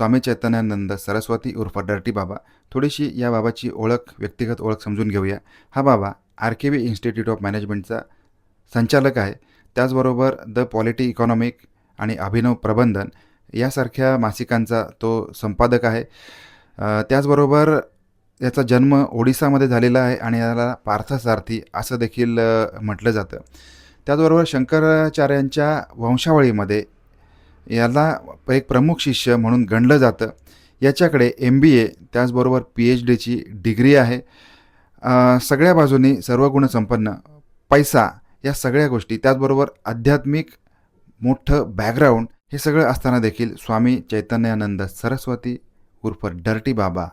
स्वामी चैतन्यानंद सरस्वती उर्फ डर्टी बाबा थोडीशी या बाबाची ओळख व्यक्तिगत ओळख समजून घेऊया. हा बाबा R K V institute of मॅनेजमेंटचा संचालक आहे. त्याचबरोबर द पॉलिटी इकॉनॉमिक आणि अभिनव प्रबंधन यासारख्या मासिकांचा तो संपादक आहे. त्याचबरोबर याचा जन्म ओडिसामध्ये झालेला आहे आणि याला पार्थसारथी असं देखील म्हटलं जातं. त्याचबरोबर शंकराचार्यांच्या वंशावळीमध्ये याला एक प्रमुख शिष्य म्हणून गणलं जातं. याच्याकडे एम बी ए त्याचबरोबर पी एच डीची डिग्री आहे. सगळ्या बाजूनी सर्व गुणसंपन्न पैसा या सगळ्या गोष्टी त्याचबरोबर आध्यात्मिक मोठं बॅकग्राऊंड हे सगळं असताना देखील स्वामी चैतन्यानंद सरस्वती उर्फ डर्टी बाबा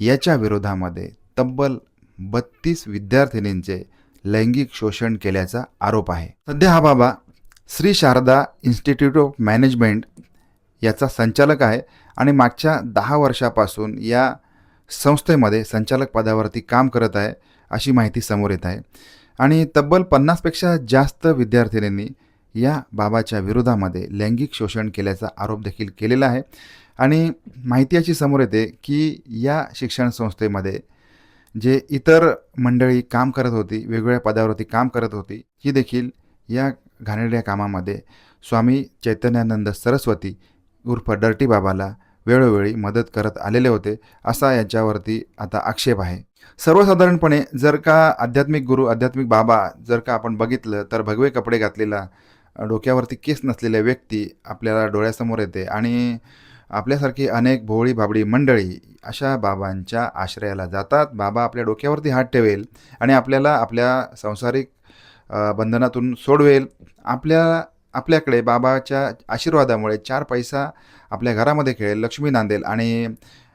याच्या विरोधामध्ये तब्बल बत्तीस विद्यार्थिनींचे लैंगिक शोषण केल्याचा आरोप आहे. सध्या हा बाबा Shri Sharada institute of management याचा संचालक आहे आणि मागच्या दहा वर्षापासून या संस्थेमध्ये संचालक पदावरती काम करत आहे अशी माहिती समोर येत आहे. आणि तब्बल पन्नासपेक्षा जास्त विद्यार्थिनींनी या बाबाच्या विरोधामध्ये लैंगिक शोषण केल्याचा आरोप देखील केलेला आहे. आणि माहिती अशी समोर येते की या शिक्षण संस्थेमध्ये जे इतर मंडळी काम करत होती वेगवेगळ्या पदावरती काम करत होती ही देखील या घाणेरड्या कामामध्ये स्वामी चैतन्यानंद सरस्वती उर्फ डर्टी बाबाला वेळोवेळी मदत करत आलेले होते असा याच्यावरती आता आक्षेप आहे. सर्वसाधारणपणे जर का आध्यात्मिक गुरु आध्यात्मिक बाबा जर का आपण बघितलं तर भगवे कपडे घातलेला डोक्यावरती केस नसलेल्या व्यक्ती आपल्याला डोळ्यासमोर येते आणि आपल्यासारखी अनेक भोळी भाबडी मंडळी अशा बाबांच्या आश्रयाला जातात. बाबा आपल्या डोक्यावरती हात ठेवेल आणि आपल्याला आपल्या संसारिक बंधनातून सोडवेल. आपल्या आपल्याकडे बाबाच्या आशीर्वादामुळे चार पैसा आपल्या घरामध्ये खेळेल लक्ष्मी नांदेल आणि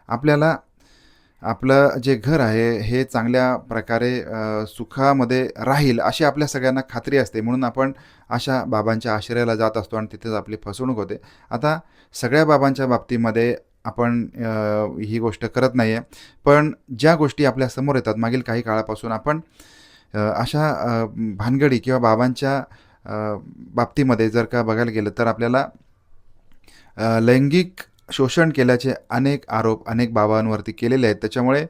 आपल्याला आपलं जे घर आहे हे चांगल्या प्रकारे सुखामध्ये राहील अशी आपल्या सगळ्यांना खात्री असते. म्हणून आपण अशा बाबांच्या आश्रयाला जात असतो आणि तिथेच आपली फसवणूक होते. आता सगळ्या बाबांच्या बाबतीमध्ये आपण ही गोष्ट करत नाही आहे पण ज्या गोष्टी आपल्यासमोर येतात मागील काही काळापासून आपण अशा भानगडी किंवा बाबांच्या बाबतीमध्ये जर का बघायला गेलं तर आपल्याला लैंगिक शोषण केल्याचे अनेक आरोप अनेक बाबांवरती केलेले आहेत. त्याच्यामुळे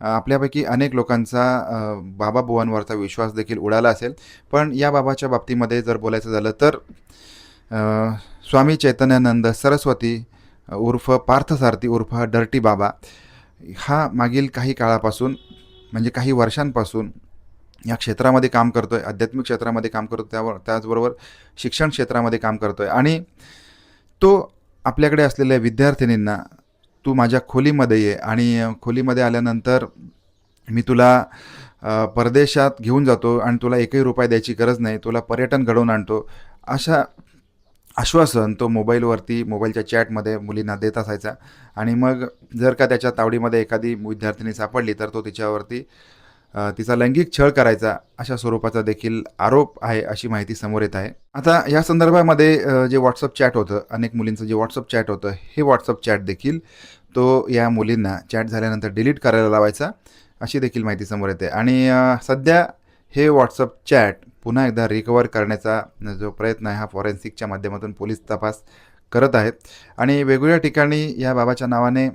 आपल्यापैकी अनेक लोकांचा अ, बाबा बुवांवरचा विश्वास देखील उडाला असेल. पण या बाबाच्या बाबतीमध्ये जर बोलायचं झालं तर स्वामी चैतन्यानंद सरस्वती उर्फ पार्थसारथी उर्फ डर्टी बाबा हा मागील काही काळापासून म्हणजे काही वर्षांपासून या क्षेत्रामध्ये काम करतो आहे आध्यात्मिक क्षेत्रामध्ये काम करतो त्यावर त्याचबरोबर शिक्षण क्षेत्रामध्ये काम करतो आहे आणि तो आपल्याकडे असलेल्या विद्यार्थिनींना तू माझ्या खोलीमध्ये ये आणि खोलीमध्ये आल्यानंतर मी तुला परदेशात घेऊन जातो आणि तुला एकही रुपये द्यायची गरज नाही तुला पर्यटन घडवून आणतो. अशा आश्वासन तो मोबाईलवरती मोबाईलच्या चॅटमध्ये मुलींना देत असायचा. आणि मग जर का त्याच्या तावडीमध्ये एखादी विद्यार्थिनी सापडली तर तो तिच्यावरती तिचा लैंगिक छळ करायचा अशा स्वरूपाचा देखील आरोप आहे अशी माहिती समोर येत आहे. आता या संदर्भामध्ये जे व्हॉट्सअप चॅट होतं अनेक मुलींचं जे व्हॉट्सअप चॅट होतं हे व्हॉट्सअप चॅट देखील तो या मुलींना चॅट झाल्यानंतर डिलीट करायला लावायचा अशी देखील माहिती समोर येते. आणि सध्या हे व्हॉट्सअप चॅट पुन्हा एकदा रिकवर करण्याचा जो प्रयत्न आहे हा फॉरेन्सिकच्या माध्यमातून पोलीस तपास करत आहेत. आणि वेगवेगळ्या ठिकाणी या बाबाच्या नावाने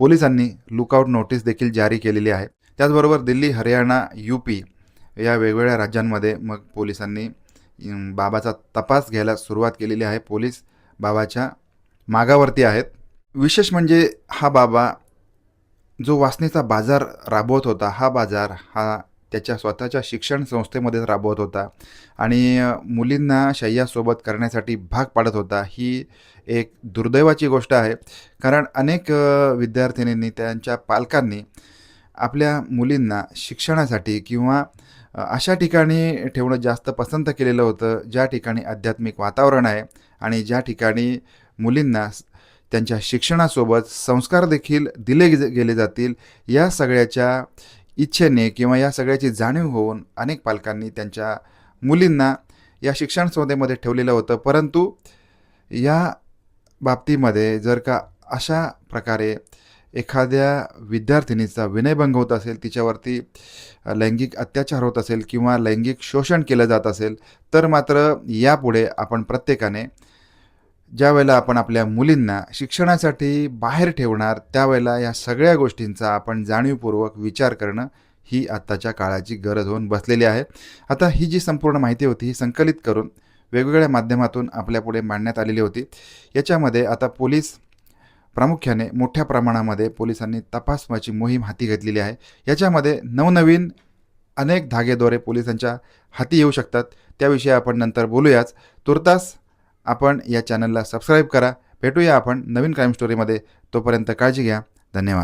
पोलिसांनी लुकआउट नोटीस देखील जारी केलेली आहे. त्याचबरोबर दिल्ली हरियाणा यू पी या वेगवेगळ्या राज्यांमध्ये मग पोलिसांनी बाबाचा तपास घ्यायला सुरुवात केलेली आहे. पोलीस बाबाच्या मागावरती आहेत. विशेष म्हणजे हा बाबा जो वासनेचा बाजार राबवत होता हा बाजार हा त्याच्या स्वतःच्या शिक्षण संस्थेमध्ये राबवत होता आणि मुलींना शय्यासोबत करण्यासाठी भाग पाडत होता ही एक दुर्दैवाची गोष्ट आहे. कारण अनेक विद्यार्थिनींनी त्यांच्या पालकांनी आपल्या मुलींना शिक्षणासाठी किंवा अशा ठिकाणी ठेवणं जास्त पसंत केलेलं होतं ज्या ठिकाणी आध्यात्मिक वातावरण आहे आणि ज्या ठिकाणी मुलींना त्यांच्या शिक्षणासोबत संस्कार देखील दिले गे- गेले जातील या सगळ्याच्या इच्छेने किंवा या सगळ्याची जाणीव होऊन अनेक पालकांनी त्यांच्या मुलींना या शिक्षण संस्थेमध्ये ठेवलेलं होतं. परंतु या बाबतीमध्ये जर का अशा प्रकारे एखाद्या विद्यार्थिनीचा विनयभंग होत असेल तिच्यावरती लैंगिक अत्याचार होत असेल किंवा लैंगिक शोषण केलं जात असेल तर मात्र यापुढे आपण प्रत्येकाने ज्या वेळेला आपण आपल्या मुलींना शिक्षणासाठी बाहेर ठेवणार त्यावेळेला या सगळ्या गोष्टींचा आपण जाणीवपूर्वक विचार करणं ही आत्ताच्या काळाची गरज होऊन बसलेली आहे. आता ही जी संपूर्ण माहिती होती ही संकलित करून वेगवेगळ्या माध्यमातून आपल्यापुढे मांडण्यात आलेली होती. याच्यामध्ये आता पोलीस प्रामुख्याने मोठ्या प्रमाणामध्ये पोलिसांनी तपासमाची मोहीम हाती घेतलेली आहे. याच्यामध्ये नवनवीन अनेक धागेदोरे पोलिसांच्या हाती येऊ शकतात. त्याविषयी आपण नंतर बोलूयाच. तुर्तास आपण या चॅनलला सबस्क्राईब करा. भेटूया आपण नवीन क्राईम स्टोरीमध्ये तोपर्यंत काळजी घ्या. धन्यवाद.